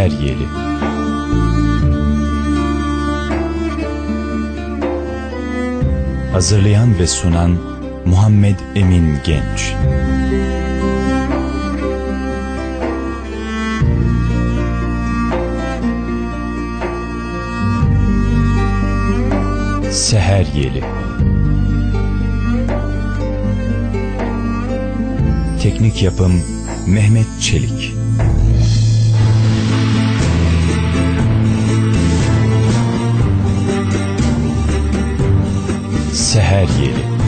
Seher Yeli Hazırlayan ve sunan Muhammed Emin Genç. Seher Yeli Teknik yapım Mehmet Çelik Seher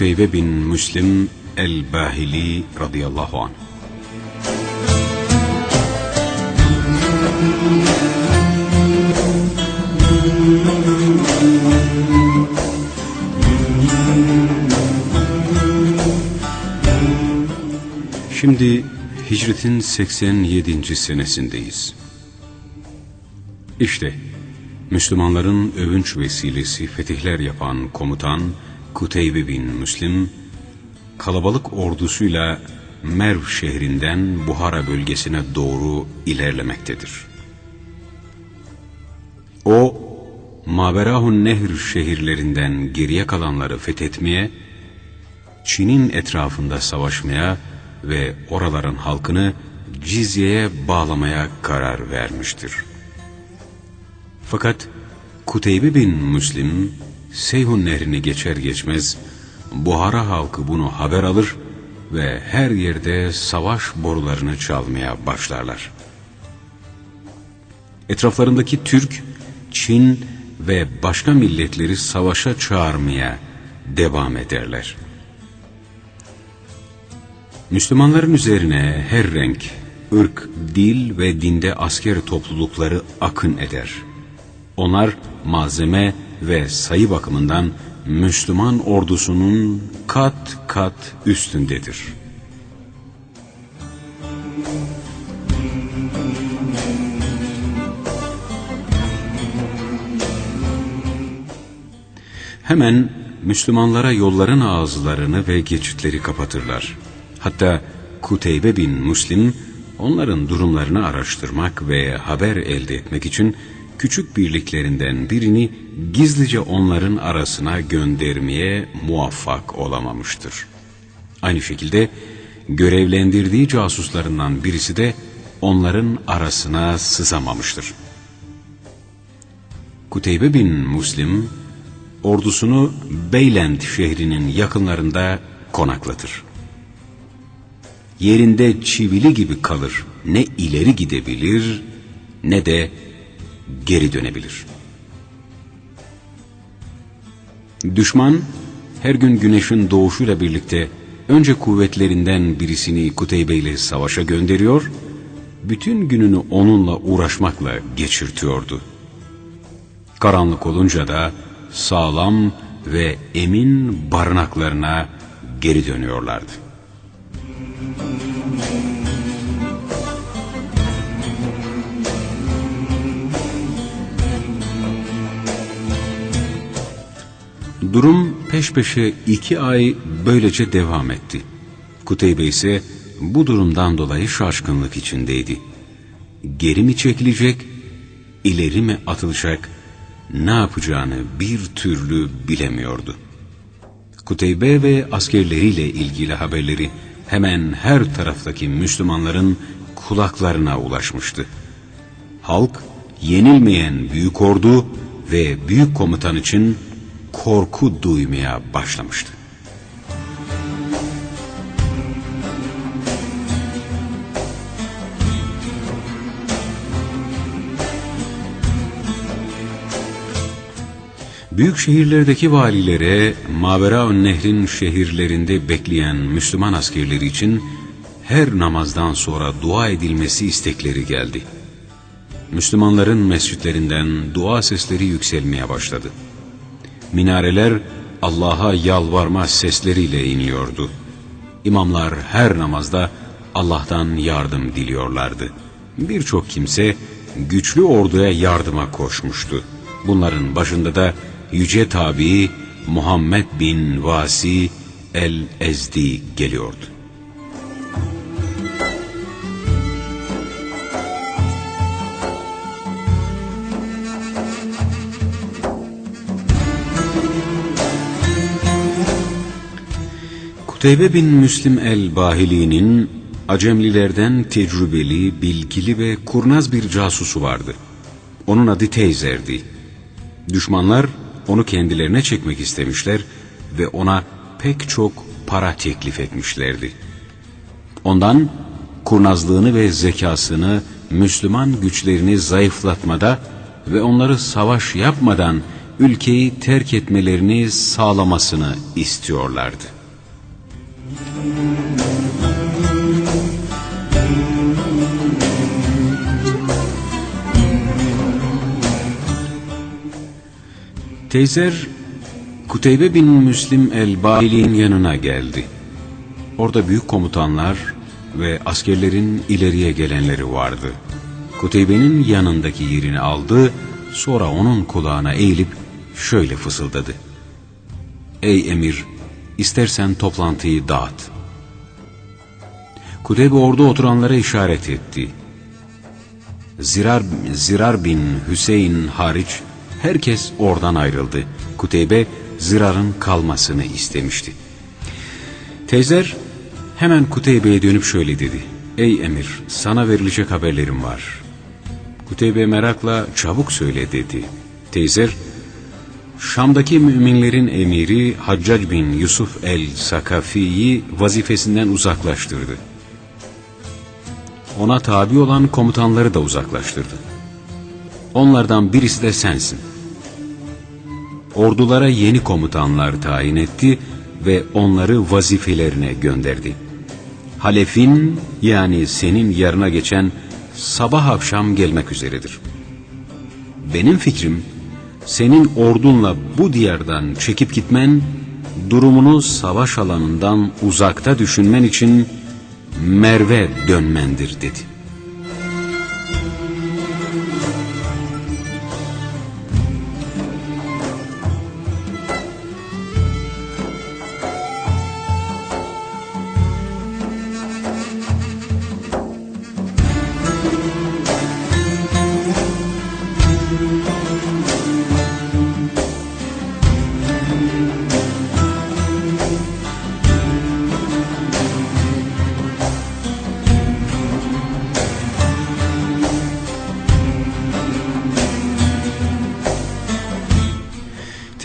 Kuteybe bin Müslim el-Bahili radıyallahu anh. Şimdi hicretin 87. senesindeyiz. İşte Müslümanların övünç vesilesi fetihler yapan komutan Kuteybe bin Müslim, kalabalık ordusuyla Merv şehrinden Buhara bölgesine doğru ilerlemektedir. O, Maberahun Nehr şehirlerinden geriye kalanları fethetmeye, Çin'in etrafında savaşmaya ve oraların halkını cizyeye bağlamaya karar vermiştir. Fakat Kuteybe bin Müslim, Seyhun nehrini geçer geçmez Buhara halkı bunu haber alır ve her yerde savaş borularını çalmaya başlarlar. Etraflarındaki Türk, Çin ve başka milletleri savaşa çağırmaya devam ederler. Müslümanların üzerine her renk, ırk, dil ve dinde asker toplulukları akın eder. Onlar malzeme ve sayı bakımından Müslüman ordusunun kat kat üstündedir. Hemen Müslümanlara yolların ağızlarını ve geçitleri kapatırlar. Hatta Kuteybe bin Müslim onların durumlarını araştırmak ve haber elde etmek için küçük birliklerinden birini gizlice onların arasına göndermeye muvaffak olamamıştır. Aynı şekilde görevlendirdiği casuslarından birisi de onların arasına sızamamıştır. Kuteybe bin Muslim ordusunu Beylend şehrinin yakınlarında konaklatır. Yerinde çivili gibi kalır, ne ileri gidebilir ne de geri dönebilir. Düşman her gün güneşin doğuşuyla birlikte önce kuvvetlerinden birisini Kuteybe ile savaşa gönderiyor, bütün gününü onunla uğraşmakla geçirtiyordu. Karanlık olunca da sağlam ve emin barınaklarına geri dönüyorlardı. Durum peş peşe iki ay böylece devam etti. Kuteybe ise bu durumdan dolayı şaşkınlık içindeydi. Geri mi çekilecek, ileri mi atılacak, ne yapacağını bir türlü bilemiyordu. Kuteybe ve askerleriyle ilgili haberleri hemen her taraftaki Müslümanların kulaklarına ulaşmıştı. Halk yenilmeyen büyük ordu ve büyük komutan için korku duymaya başlamıştı. Büyük şehirlerdeki valilere Maveraun Nehrin şehirlerinde bekleyen Müslüman askerleri için her namazdan sonra dua edilmesi istekleri geldi. Müslümanların mescitlerinden dua sesleri yükselmeye başladı. Minareler Allah'a yalvarma sesleriyle iniyordu. İmamlar her namazda Allah'tan yardım diliyorlardı. Birçok kimse güçlü orduya yardıma koşmuştu. Bunların başında da yüce tabi Muhammed bin Vasi el-Ezdi geliyordu. Kuteybe bin Müslim el-Bahili'nin Acemlilerden tecrübeli, bilgili ve kurnaz bir casusu vardı. Onun adı Teyzer'di. Düşmanlar onu kendilerine çekmek istemişler ve ona pek çok para teklif etmişlerdi. Ondan kurnazlığını ve zekasını Müslüman güçlerini zayıflatmada ve onları savaş yapmadan ülkeyi terk etmelerini sağlamasını istiyorlardı. Teyzer Kuteybe bin Müslim el-Bahili'nin yanına geldi. Orada büyük komutanlar ve askerlerin ileriye gelenleri vardı. Kuteybe'nin yanındaki yerini aldı, sonra onun kulağına eğilip şöyle fısıldadı. Ey emir, istersen toplantıyı dağıt. Kuteybe orada oturanlara işaret etti. Zirar, Zirar bin Hüseyin hariç herkes oradan ayrıldı. Kuteybe Zirar'ın kalmasını istemişti. Teyzer hemen Kuteybe'ye dönüp şöyle dedi. Ey emir sana verilecek haberlerim var. Kuteybe merakla çabuk söyle dedi. Teyzer Şam'daki müminlerin emiri Haccac bin Yusuf el-Sakafi'yi vazifesinden uzaklaştırdı. Ona tabi olan komutanları da uzaklaştırdı. Onlardan birisi de sensin. Ordulara yeni komutanlar tayin etti ve onları vazifelerine gönderdi. Halefin yani senin yarına geçen sabah akşam gelmek üzeredir. Benim fikrim senin ordunla bu diyardan çekip gitmen, durumunu savaş alanından uzakta düşünmen için Merve dönmendir dedi.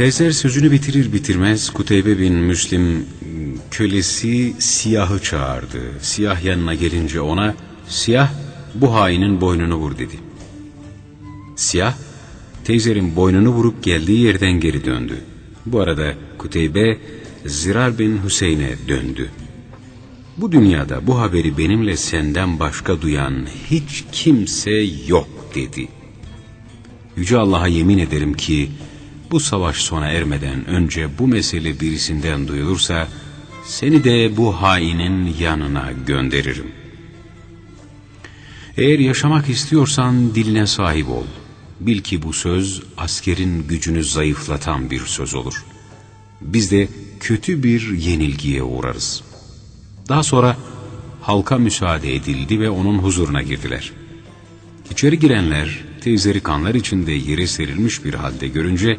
Teyzer sözünü bitirir bitirmez Kuteybe bin Müslim kölesi Siyah'ı çağırdı. Siyah yanına gelince ona Siyah bu hainin boynunu vur dedi. Siyah teyzerin boynunu vurup geldiği yerden geri döndü. Bu arada Kuteybe Zirar bin Hüseyin'e döndü. Bu dünyada bu haberi benimle senden başka duyan hiç kimse yok dedi. Yüce Allah'a yemin ederim ki bu savaş sona ermeden önce bu mesele birisinden duyulursa seni de bu hainin yanına gönderirim. Eğer yaşamak istiyorsan diline sahip ol. Bil ki bu söz askerin gücünü zayıflatan bir söz olur. Biz de kötü bir yenilgiye uğrarız. Daha sonra halka müsaade edildi ve onun huzuruna girdiler. İçeri girenler teyzeri kanlar içinde yere serilmiş bir halde görünce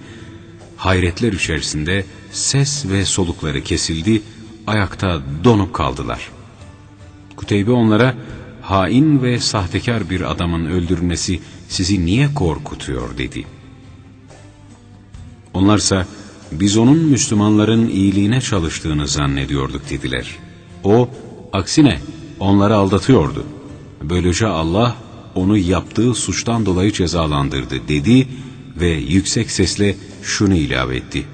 hayretler içerisinde ses ve solukları kesildi, ayakta donup kaldılar. Kuteybe onlara hain ve sahtekar bir adamın öldürülmesi sizi niye korkutuyor dedi. Onlarsa biz onun Müslümanların iyiliğine çalıştığını zannediyorduk dediler. O aksine onları aldatıyordu. Böylece Allah onu yaptığı suçtan dolayı cezalandırdı dedi ve yüksek sesle şunu ilave etti.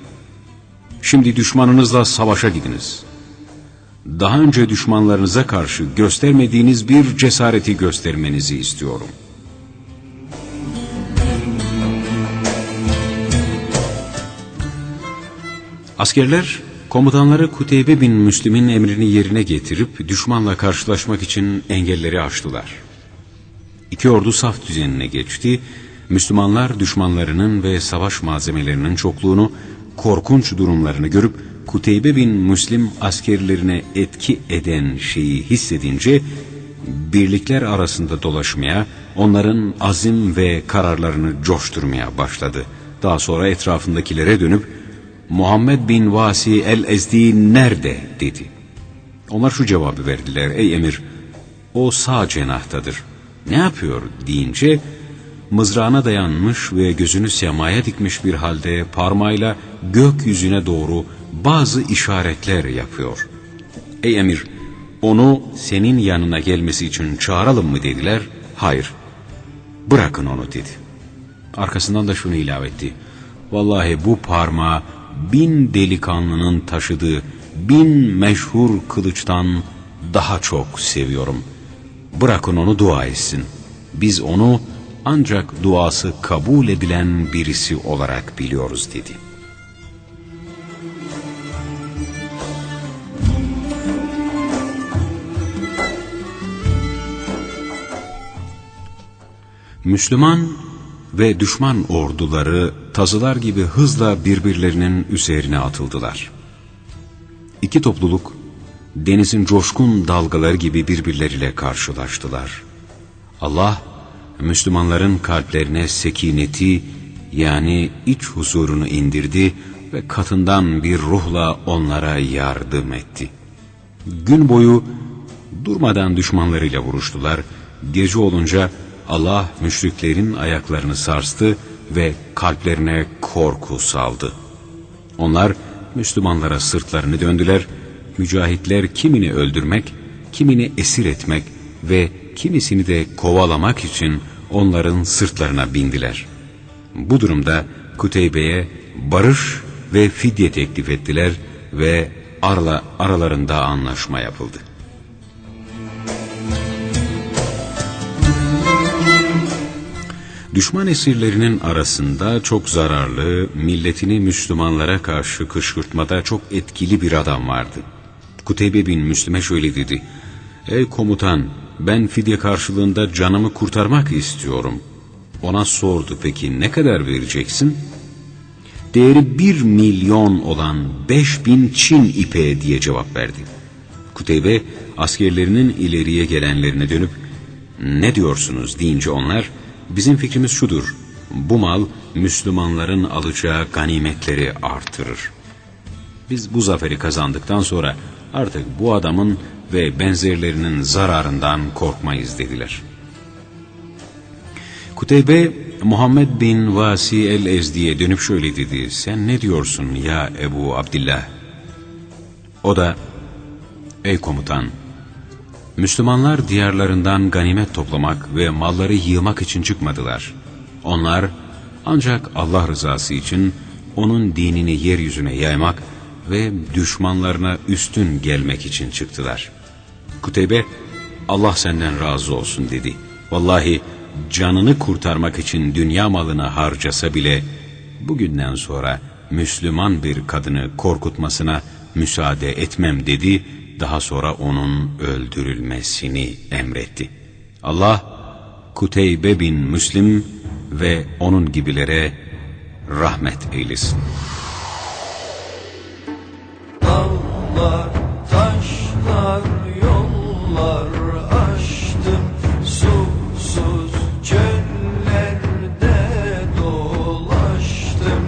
Şimdi düşmanınızla savaşa gidiniz. Daha önce düşmanlarınıza karşı göstermediğiniz bir cesareti göstermenizi istiyorum. Askerler komutanları Kuteybe bin Müslim'in emrini yerine getirip düşmanla karşılaşmak için engelleri aştılar. İki ordu saf düzenine geçti. Müslümanlar düşmanlarının ve savaş malzemelerinin çokluğunu, korkunç durumlarını görüp Kuteybe bin Müslim askerlerine etki eden şeyi hissedince birlikler arasında dolaşmaya, onların azim ve kararlarını coşturmaya başladı. Daha sonra etrafındakilere dönüp Muhammed bin Vasi el-Ezdi nerede dedi. Onlar şu cevabı verdiler. Ey emir o sağ cenahtadır. Ne yapıyor deyince mızrağına dayanmış ve gözünü semaya dikmiş bir halde parmağıyla gökyüzüne doğru bazı işaretler yapıyor. Ey emir onu senin yanına gelmesi için çağıralım mı dediler. Hayır bırakın onu dedi. Arkasından da şunu ilave etti. Vallahi bu parmağı bin delikanlının taşıdığı bin meşhur kılıçtan daha çok seviyorum. Bırakın onu dua etsin. Biz onu ancak duası kabul edilen birisi olarak biliyoruz dedi. Müslüman ve düşman orduları tazılar gibi hızla birbirlerinin üzerine atıldılar. İki topluluk denizin coşkun dalgaları gibi birbirleriyle karşılaştılar. Allah Müslümanların kalplerine sekineti yani iç huzurunu indirdi ve katından bir ruhla onlara yardım etti. Gün boyu durmadan düşmanlarıyla vuruştular. Gece olunca Allah müşriklerin ayaklarını sarstı ve kalplerine korku saldı. Onlar Müslümanlara sırtlarını döndüler. Mücahitler kimini öldürmek, kimini esir etmek ve kimisini de kovalamak için onların sırtlarına bindiler. Bu durumda Kuteybe'ye barış ve fidye teklif ettiler ve arla aralarında anlaşma yapıldı. Düşman esirlerinin arasında çok zararlı, milletini Müslümanlara karşı kışkırtmada çok etkili bir adam vardı. Kuteybe bin Müslüme şöyle dedi. Ey komutan, ben fidye karşılığında canımı kurtarmak istiyorum. Ona sordu peki ne kadar vereceksin? Değeri bir milyon olan beş bin Çin ipe diye cevap verdi. Kuteybe askerlerinin ileriye gelenlerine dönüp ne diyorsunuz deyince onlar Bizim fikrimiz şudur. Bu mal Müslümanların alacağı ganimetleri artırır. Biz bu zaferi kazandıktan sonra artık bu adamın ve benzerlerinin zararından korkmayız dediler. Kuteybe Muhammed bin Vasi el-Ezdi'ye dönüp şöyle dedi. Sen ne diyorsun ya Ebu Abdillah? O da ey komutan Müslümanlar diyarlarından ganimet toplamak ve malları yığmak için çıkmadılar. Onlar ancak Allah rızası için onun dinini yeryüzüne yaymak ve düşmanlarına üstün gelmek için çıktılar. Kuteybe, Allah senden razı olsun dedi. Vallahi canını kurtarmak için dünya malını harcasa bile bugünden sonra Müslüman bir kadını korkutmasına müsaade etmem dedi daha sonra onun öldürülmesini emretti. Allah Kuteybe bin Müslim ve onun gibilere rahmet eylesin. Dağlar, taşlar, yollar aştım. Susuz çöllerde dolaştım.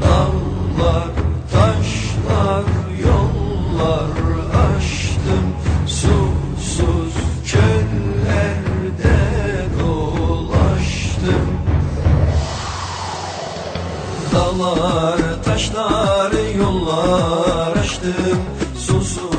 Dağlar, taşlar, yollar aştım. Susuz çöllerde dolaştım. Dağlar, taşlar, yollar açtım Susuz çöllerde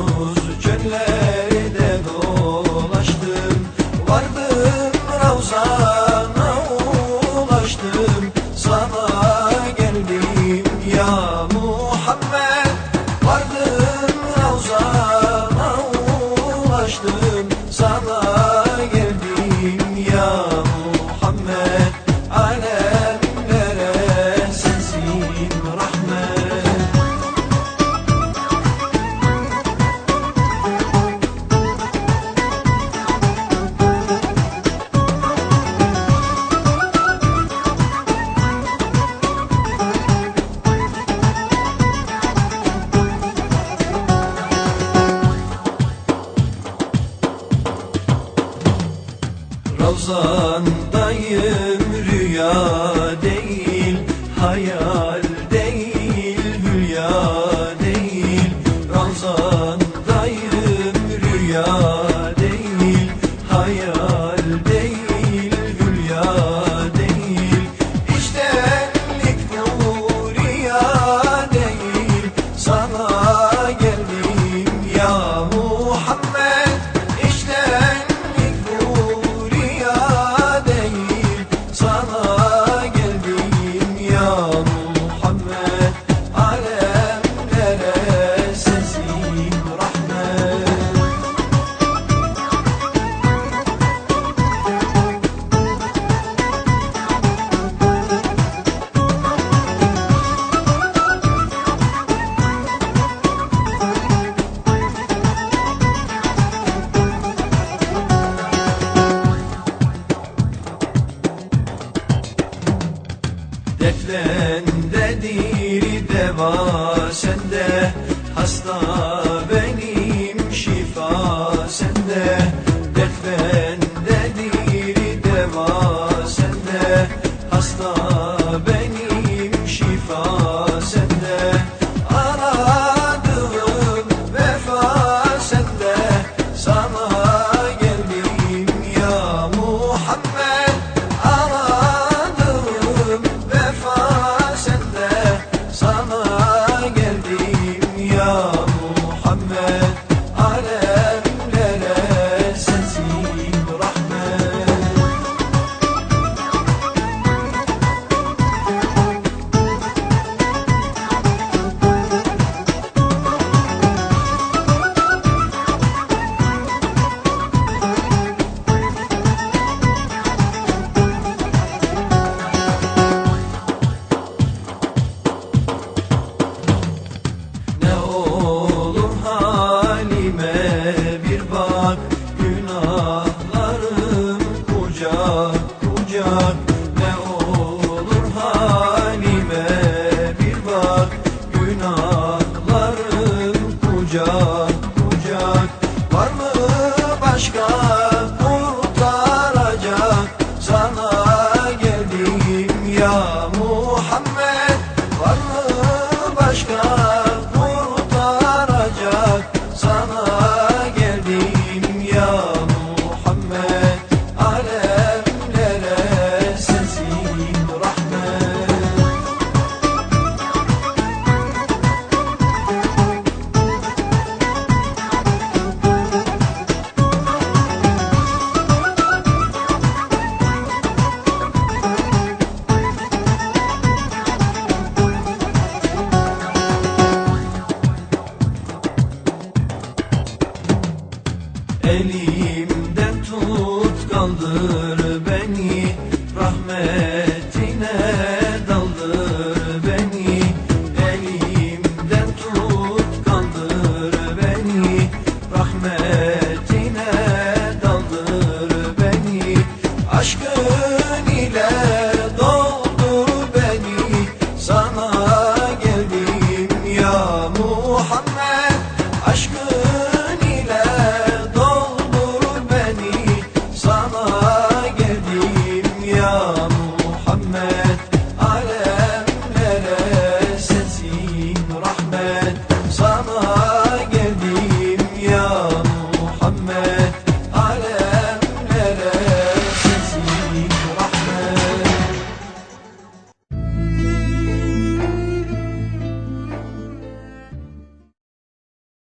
Dertlendedir deva sende Hasta